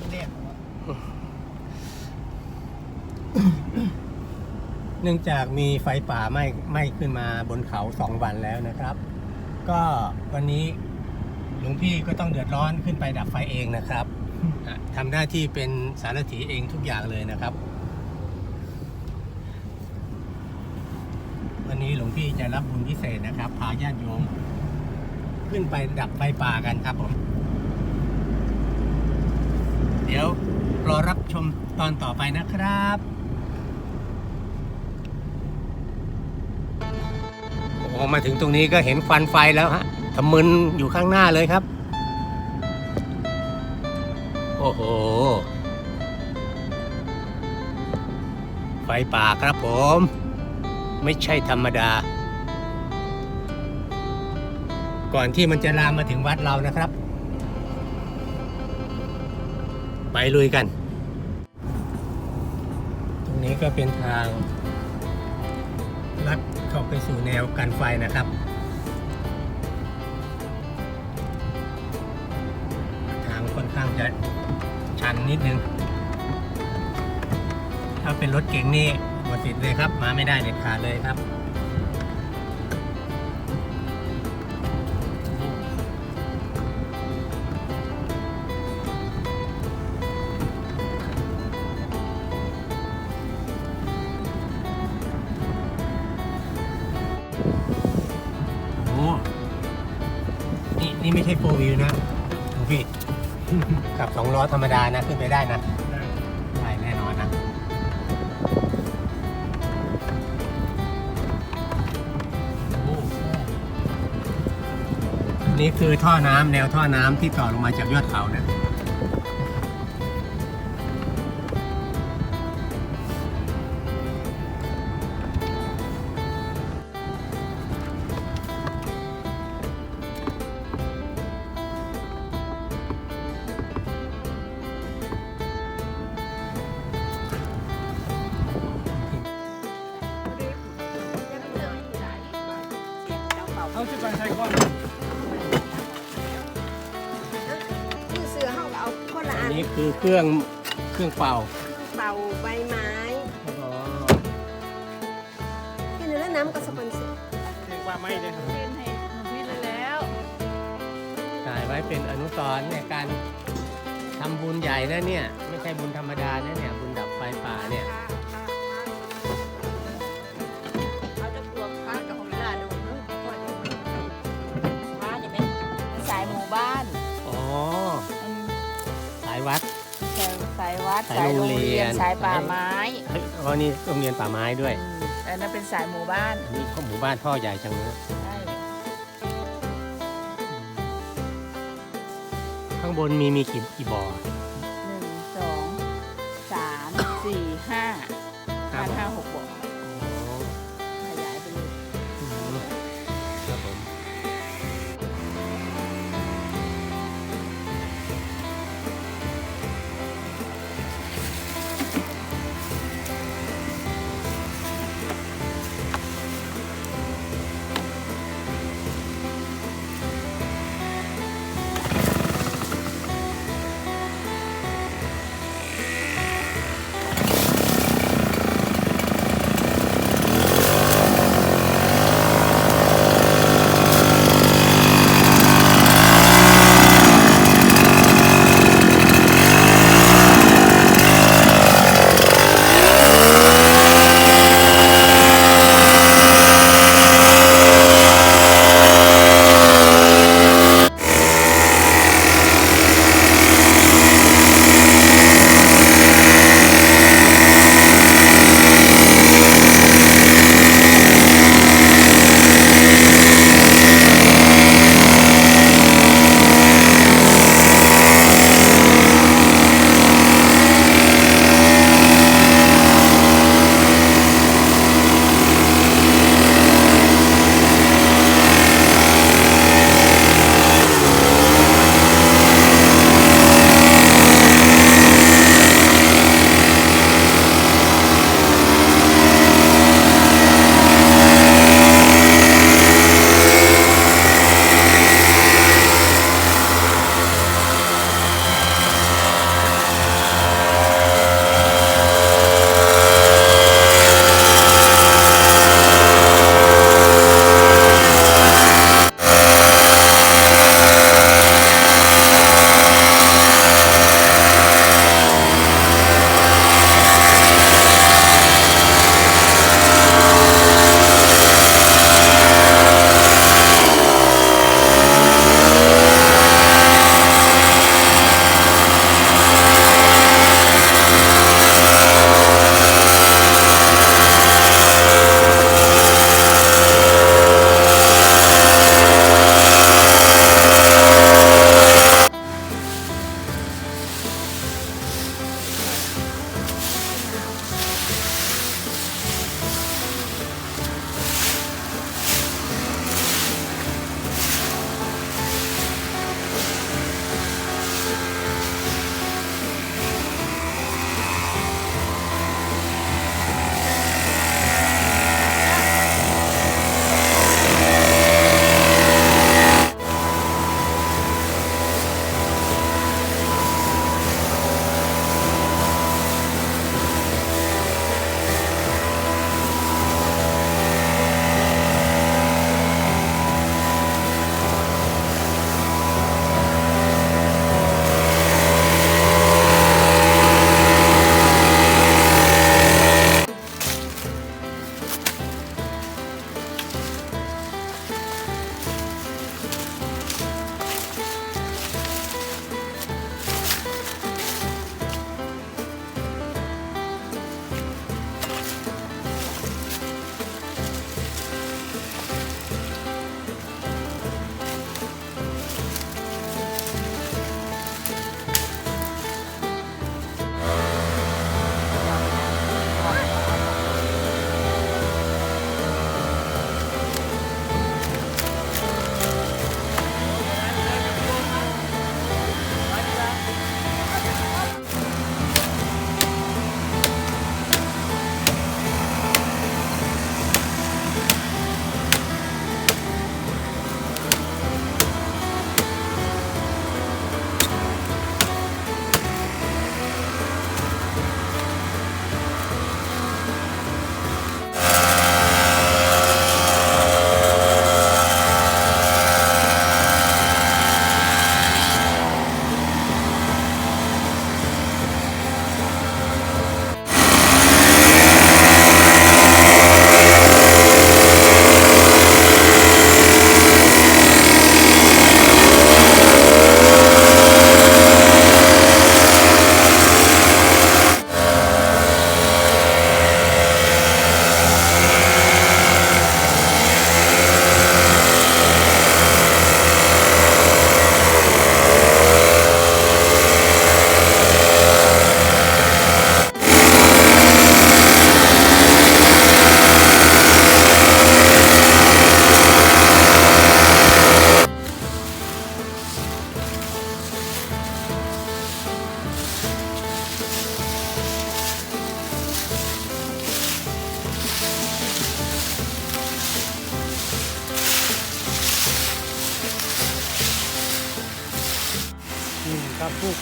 นเด็ดเนื่องจากมีไฟป่าไหม้ไหม้ขึ้นมาบนเขาสองวันแล้วนะครับ ก็วันนี้หลวงพี่ก็ต้องเดือดร้อนขึ้นไปดับไฟเองนะครับทำหน้าที่เป็นสารถีเองทุกอย่างเลยนะครับ วันนี้หลวงพี่จะรับบุญพิเศษนะครับพาญาติโยม ขึ้นไปดับไฟป่ากันครับผม เดี๋ยวรอรับชมตอนต่อไปนะครับโอ้โหมาถึงตรงนี้ก็เห็นควันไฟแล้วฮะทำมึนอยู่ข้างหน้าเลยครับ โอ้โห ไฟป่าครับผม ไม่ใช่ธรรมดา ก่อนที่มันจะลามมาถึงวัดเรานะครับ ไปลุยกัน ตรงนี้ก็เป็นทางลัดเข้าไปสู่แนวกันไฟนะครับ ทางค่อนข้างจะชันนิดนึง ถ้าเป็นรถเก๋งนี่หมดสิทธิ์เลยครับ มาไม่ได้เด็ดขาดเลยครับ นี่ไม่ใช่โฟวิวนะดูพี่ กับสองล้อธรรมดานะ ขึ้นไปได้นะได้แน่นอนนะ นี่คือท่อน้ำแนวท่อน้ำที่ต่อลงมาจากยอดเขาเนี่ยเขาจะ ช้ก่อนคือเสือเขาก็เอาคนละอัอันนนี้คือเครื่องเครื่องเป่าเป่าใบไม้ที่เนื้อน้ำก็สปอนเซอร์เรียกว่าไม่ได้ครับเป็นให้หนูพี่เลยแล้ว ถ่ายไว้เป็นอนุสรณ์ในการทำบุญใหญ่นะเนี่ย ไม่ใช่บุญธรรมดานะเนี่ย บุญดับไฟป่าเนี่ยเขายสายวัดสายสายโรงโรงเรีเรียยนน สายป่าไม้เฮ้ยอ๋อนี่โรงเรียนป่าไม้ด้วยอืมอันนั้นเป็นสายหมู่บ้านอันนี้เขาหมู่บ้านท่อใหญ่จังเลยใช่ข้างบนมีมีกี่กี่บ่อ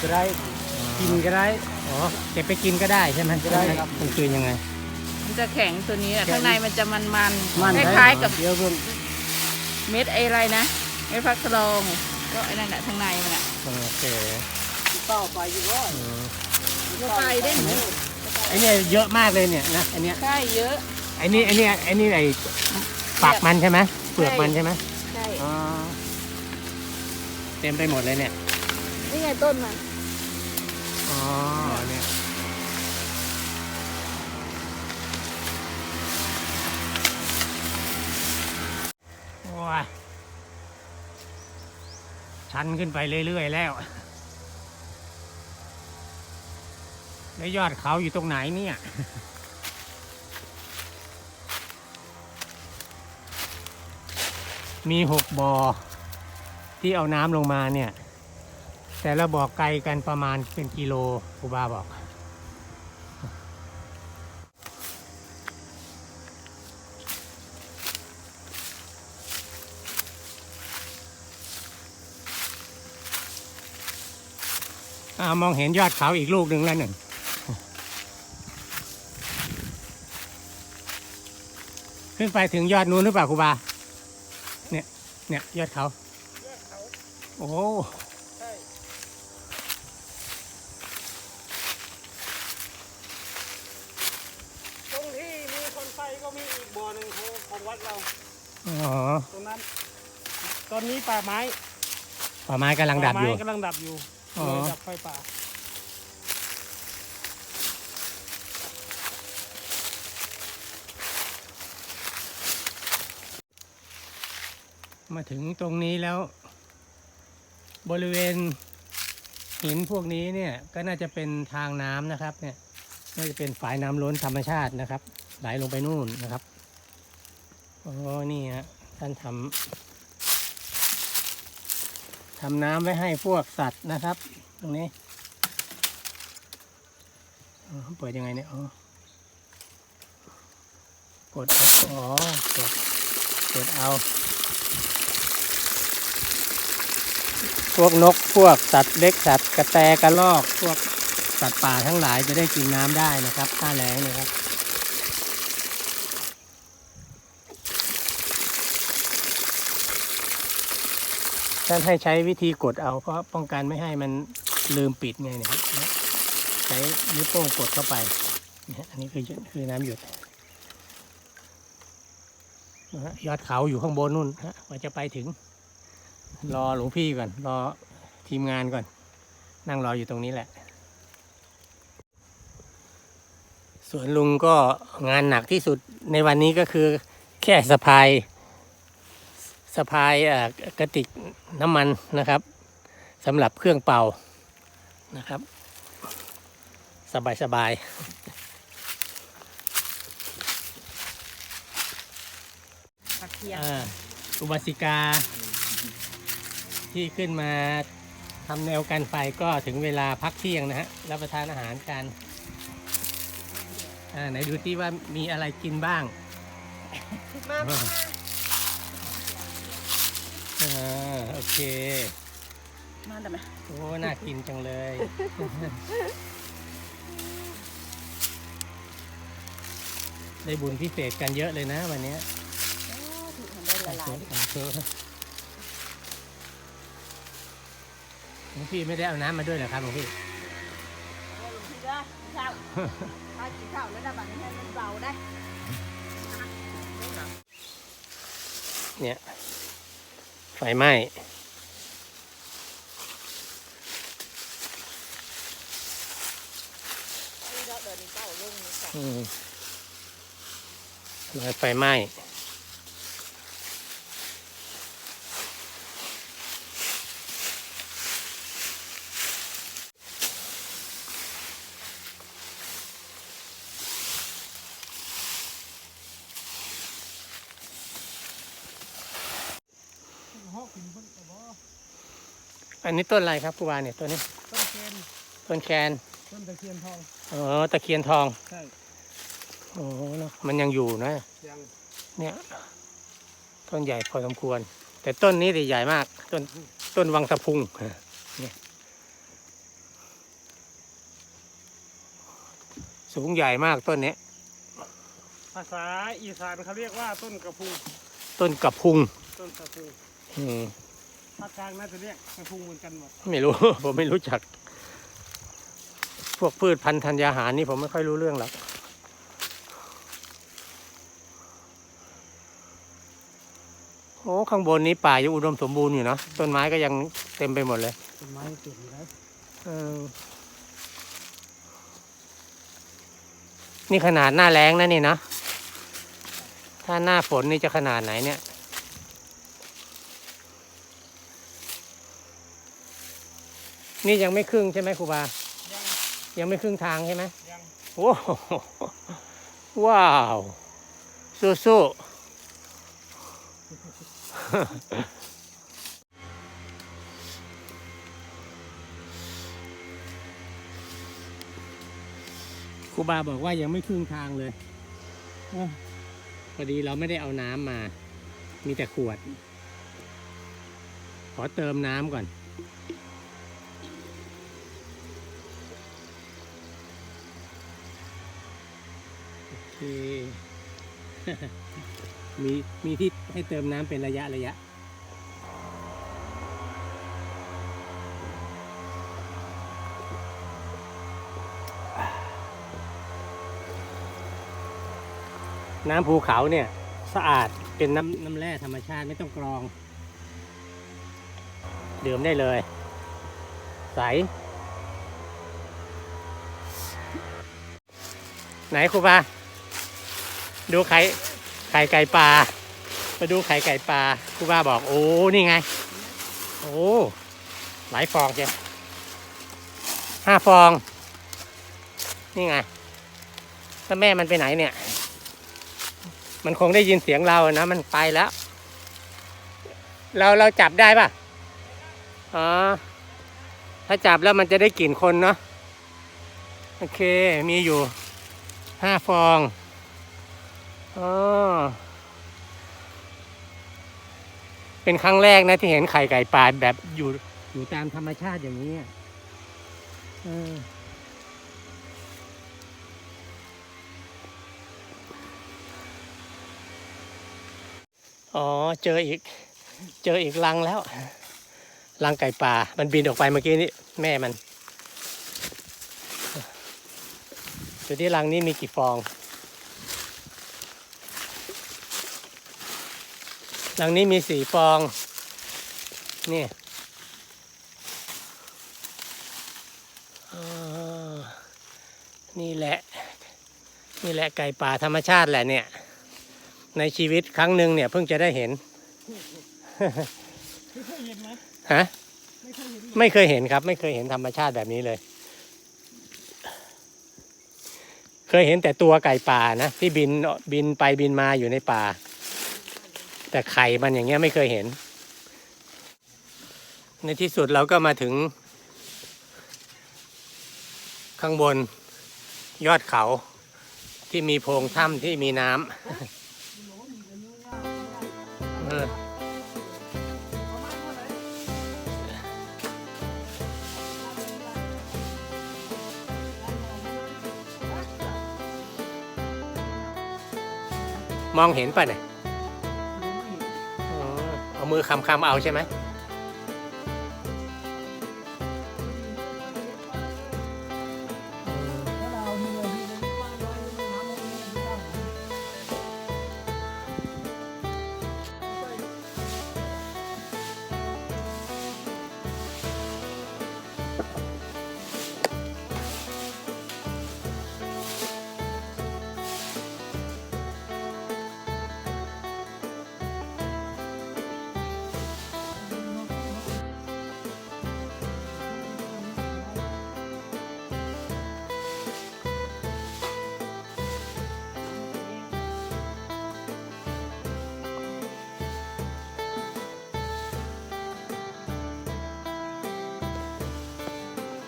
กก็ได้ กินก็ได้ อ๋อเก็บไปกินก็ได้ใช่ไหมได้ครับ มันคือยังไง มันจะแข็งตัวนี้อะข้างในมันจะมันมันๆมันคได้ล้ายๆกับเดี๋ยวเพิ่นเม็ดไออะไรนะเม็ดฟักทองก็ไอ้นั่นแหละข้างในมันอะโอเคเต้าไปอยู่ว่าอืมก็ไปได้หนูไอ้เนี่ยเยอะมากเลยเนี่ยนะไอ้เนี่ยใช่เยอะ ไอ้นี่ไอ้นี่ไอ้นี่ไอ้ปากมันใช่ไหมเปลือกมันใช่ไหมใช่อ๋อเต็มไปหมดเลยเนี่ย นี่ไงต้นมันอ๋อ เนี่ยโอ้ยชันขึ้นไปเรื่อยๆแล้ว แล้วยอดเขาอยู่ตรงไหนเนี่ยมีหกบ่อที่เอาน้ำลงมาเนี่ย แต่ละบ่อไกลกันประมาณเป็นกิโลครูบาบอกอมองเห็นยอดเขาอีกลูกหนึ่งแล้วหนึ่งขึ้นไปถึงยอดนู้นหรือเปล่าครูบา เนี่ย เนี่ยยอดเขา โอ้โห ตรงที่มีคนไฟก็มีอีกบ่อหนึ่งของของวัดเรา อ๋อ ตรงนั้น ต อนนี้ป่าไม้ป่าไม้กำลังดับอยู่ป่าไม้กำลังดับอยู่อ๋อเลยดับไฟป่ามาถึงตรงนี้แล้ว บริเวณหินพวกนี้เนี่ยก็น่าจะเป็นทางน้ำนะครับ เนี่ยน่าจะเป็นฝายน้ำล้นธรรมชาตินะครับ ไหลลงไปนู่นนะครับโอ้นี่ฮะท่านทำ ทำน้ำไว้ให้พวกสัตว์นะครับ ตรงนี้เปิดยังไงเนี่ยอ๋อกดอ๋อกดกดเอา พวกนกพวกสัตว์เล็กสัตว์กระแตกระรอก พวกสัตว์ป่าทั้งหลายจะได้กินน้ำได้นะครับหน้าแล้งนะครับ ท่านให้ใช้วิธีกดเอา เพราะป้องกันไม่ให้มันลืมปิดไงเนะครับใช้นิ้วโป้งกดเข้าไปเนี่ยอันนี้คือคือน้ำหยดนะฮะยอดเขาอยู่ข้างบนนู่นฮะกว่าจะไปถึง รอหลวงพี่ก่อน รอทีมงานก่อน นั่งรออยู่ตรงนี้แหละส่วนลุงก็งานหนักที่สุดในวันนี้ก็คือแค่สะพาย สะพายเอ่อกระติกน้ำมันนะครับสำหรับเครื่องเป่านะครับ สบายสบายผักเทียมอ่าอุบาสิกา ที่ขึ้นมาทำแนวกันไฟก็ถึงเวลาพักเที่ยงนะฮะรับประทานอาหารกันอ่าไหนดูที่ว่ามีอะไรกินบ้างมามา อ่าโอเค มาได้ไหมโอ้น่ากินจังเลย ได้บุญพิเศษกันเยอะเลยนะวันเนี้ยถูกมันได้ละลายหลวงพี่ไม่ได้เอาน้ำมาด้วยเหรอครับหลวงพี่พี่เด้อเช้าถ้ากินข้าวแล้วได้แบบนี้ให้มันเบาได้เนี่ย ไฟไหม้เดินเต้าลงนี่ค่ะอืมรอยไฟไหม้ อันนี้ต้นอะไรครับผู้ว่าเนี่ยตัวนี้ต้นแคนต้นแคนต้นตะเคียนทองอ๋อตะเคียนทองใช่โอ้เนาะมันยังอยู่นะยังเนี่ยต้นใหญ่พอสมควร แต่ต้นนี้ใหญ่มาก ต้นต้นวังสะพุงเนี่ยสูงใหญ่มากต้นนี้ภาษาอีสานเขาเรียกว่าต้นกระพุง ต้นกระพุงต้นกระพุงอืม ภาคกลางน่าจะเรียกกระพุงเหมือนกันหมดไม่รู้ ผมไม่รู้จัก พวกพืชพันธุ์ธัญญาหารนี่ผมไม่ค่อยรู้เรื่องหรอกโอ้ข้างบนนี้ป่ายังอุดมสมบูรณ์อยู่เนอะต้นไม้ก็ยังเต็มไปหมดเลยต้นไม้เก็บอยู่แล้วเออนี่ขนาดหน้าแรงนะนี่นะถ้าหน้าฝนนี่จะขนาดไหนเนี่ย นี่ยังไม่ครึ่งใช่ไหมครูบา ยังยังไม่ครึ่งทางใช่ไหมยังโอ้โหว้าวสู้ๆครูบาบอกว่ายังไม่ครึ่งทางเลยเอ้อพอดีเราไม่ได้เอาน้ำมา มีแต่ขวด ขอเติมน้ำก่อน มีมีที่ให้เติมน้ำเป็นระยะระยะน้ำภูเขาเนี่ยสะอาดเป็นน้ำน้ำแร่ธรรมชาติไม่ต้องกรอง ดื่มได้เลย ใส ไหนครูบา ดูไข่ไข่ไก่ปลามาดูไข่ไก่ปลาครูบาบอกโอ้นี่ไง โอ้หลายฟองเชียวห้าฟอง นี่ไงแล้วแม่มันไปไหนเนี่ย มันคงได้ยินเสียงเรานะมันไปแล้ว เราเราจับได้ปะอ๋อถ้าจับแล้วมันจะได้กลิ่นคนเนาะโอเค มีอยู่ห้าฟอง อ๋อเป็นครั้งแรกนะที่เห็นไข่ไก่ปลาแบบอยู่อยู่ตามธรรมชาติอย่างนี้อะเอออ๋อ เจออีก เจออีกรังแล้ว รังไก่ป่า มันบินออกไปเมื่อกี้นี้ แม่มัน ดูที่รังนี้มีกี่ฟอง รังนี้มีสี่ฟอง นี่นี่แหละ นี่แหละไก่ป่าธรรมชาติแหละเนี่ย ในชีวิตครั้งหนึ่งเนี่ยเพิ่งจะได้เห็นไม่เคยเห็นไหมฮะไไม่เคยเห็นครับ ไม่เคยเห็นธรรมชาติแบบนี้เลย เคยเห็นแต่ตัวไก่ป่านะ ที่บินบินไปบินมาอยู่ในป่า แต่ไข่มันอย่างเงี้ยไม่เคยเห็น ในที่สุดเราก็มาถึง ข้างบนยอดเขาที่มีโพรงถ้ำที่มีน้ำมองเห็นป่ะเนี่ย เอามือคำคำๆเอาใช่ไหม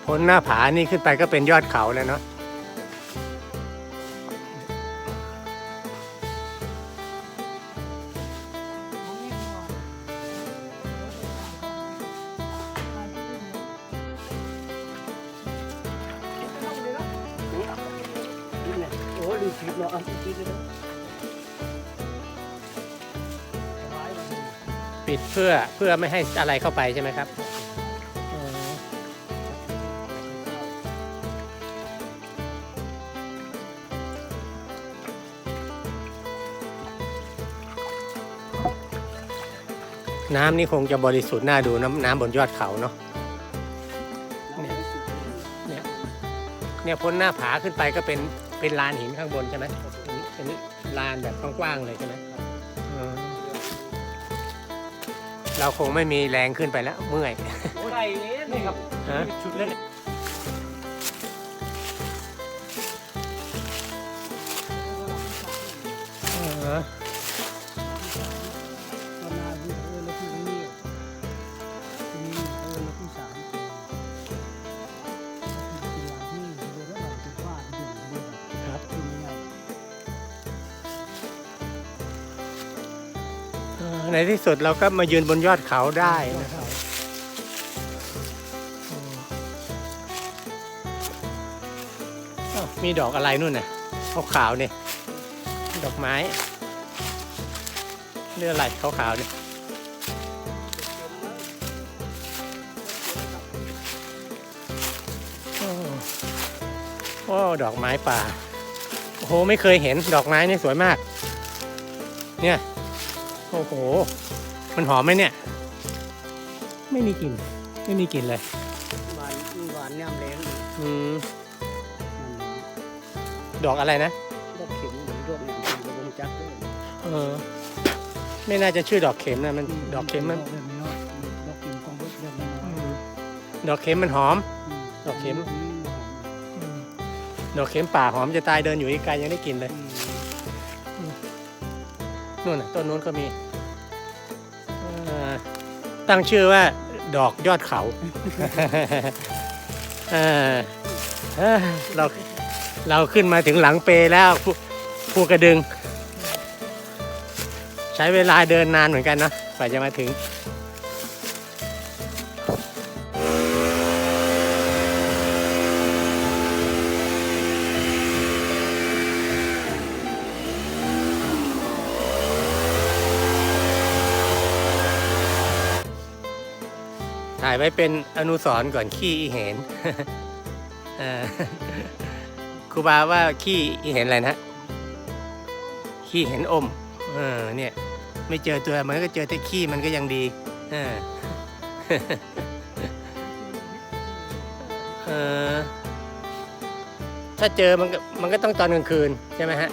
พ้นหน้าผานี่ขึ้นไปก็เป็นยอดเขาแล้วเนาะปิดเพื่อเพื่อไม่ให้อะไรเข้าไปใช่ไหมครับ น้ำนี่คงจะบริสุทธิ์น่าดูน้ำน้ำบนยอดเขาเนาะเนี่ยเนี่ยพ้นหน้าผาขึ้นไปก็เป็นเป็นลานหินข้างบนใช่ไหมเป็นลานแบบกว้างๆเลยใช่ไหมอืมเราคงไม่มีแรงขึ้นไปแล้วเมื่อย ไก่เนี้นี่ครับฮะ ชุดเล่น ในที่สุดเราก็มายืนบนยอดเขาได้นะครับ มีดอกอะไรนู่นน่ะขาวๆเนี่ย ดอกไม้เรื่องอะไรขาวๆเนี่ยโอ้โอ้ดอกไม้ป่า โอ้โห ไม่เคยเห็นดอกไม้นี่สวยมาก เนี่ย โอ้โห มันหอมไหมเนี่ย ไม่มีกลิ่น ไม่มีกลิ่นเลย หวานหวานย่ำแรงอืมดอกอะไรนะ ดอกเข็มหรือดอกอย่างอื่นก็บ่รู้จักเลยเออ ไม่น่าจะชื่อดอกเข็มนะ มัน ดอกเข็มมันดอกแบบนี้เนาะดอกเข็มของเบิดแบบนี้อืเนาะมดอกเข็มมันหอม ดอกเข็ม ดอกเข็มป่าหอมจะตายเดินอยู่ไกลๆยังได้กลิ่นเลยนู่ นู่นต้นนู้นก็มีตั้งชื่อว่า ดอกยอดเขาเราเราขึ้นมาถึงหลังเปแล้วภูกระดึง ใช้เวลาเดินนานเหมือนกันนะกว่าจะมาถึง ไว้เป็นอนุสรณ์ก่อนขี้อีเห็นครูบาว่าขี้อีเห็นอะไรนะขี้เห็นอม เออ เนี่ย ไม่เจอตัวมันก็เจอแต่ขี้มันก็ยังดี เออเออถ้าเจอมันก็มันก็ต้องตอนกลางคืน ใช่ไหมฮะ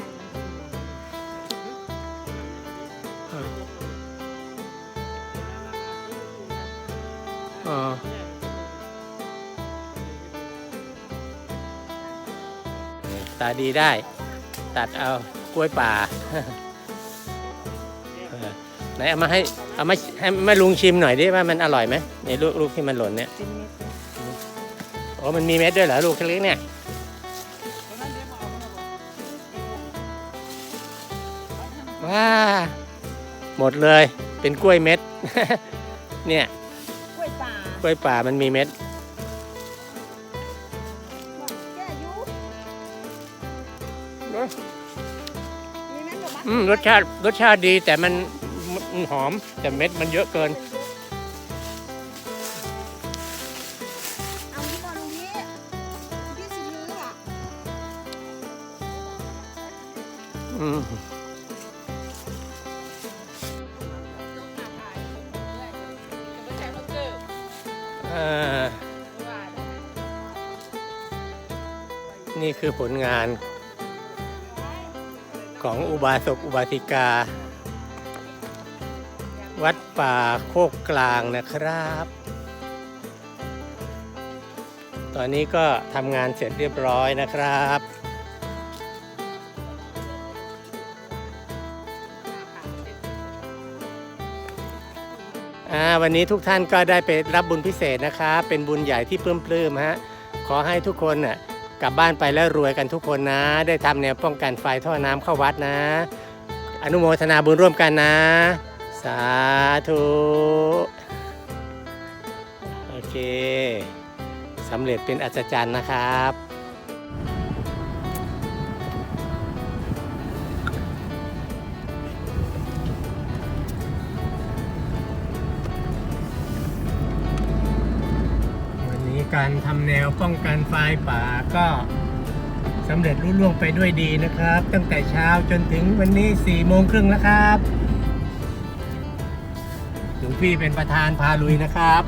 าดีได้ ตัดเอากล้วยป่าเออไหนเอามาให้เอามาให้แม่ลุงชิมหน่อยดิว่ามันอร่อยไหมในลูกลูกที่มันหล่นเนี่ยเป็นเม็ดเลยโอ้มันมีเม็ดด้วยเหรอลูกเล็กๆเนี่ยว้าหมดเลยเป็นกล้วยเม็ด เนี่ยกล้วยป่ากล้วยป่ามันมีเม็ด รสชาติรสชาติดีแต่มันมันหอมแต่เม็ดมันเยอะเกิน เอาที่บอลตรงนี้พี่สิยื้ออะอืมเอ่อนี่คือผลงาน ของอุบาสกอุบาสิกา วัดป่าโคกกลางนะครับ ตอนนี้ก็ทำงานเสร็จเรียบร้อยนะครับวันนี้ทุกท่านก็ได้ไปรับบุญพิเศษนะครับเป็นบุญใหญ่ที่ปลื้มๆฮะ ขอให้ทุกคนน่ะ กลับบ้านไปแล้วรวยกันทุกคนนะ ได้ทำแนวป้องกันไฟท่อน้ำเข้าวัดนะ อนุโมทนาบุญร่วมกันนะ สาธุโอเคสำเร็จเป็นอัศจรรย์นะครับ การทำแนวป้องกันไฟป่าก็สำเร็จรุ่ล่วงไปด้วยดีนะครับ ตั้งแต่เช้าจนถึงวันนี้4ี่โมงครึ่งแล้วครับหลวงพี่เป็นประธานพาลุยนะครับ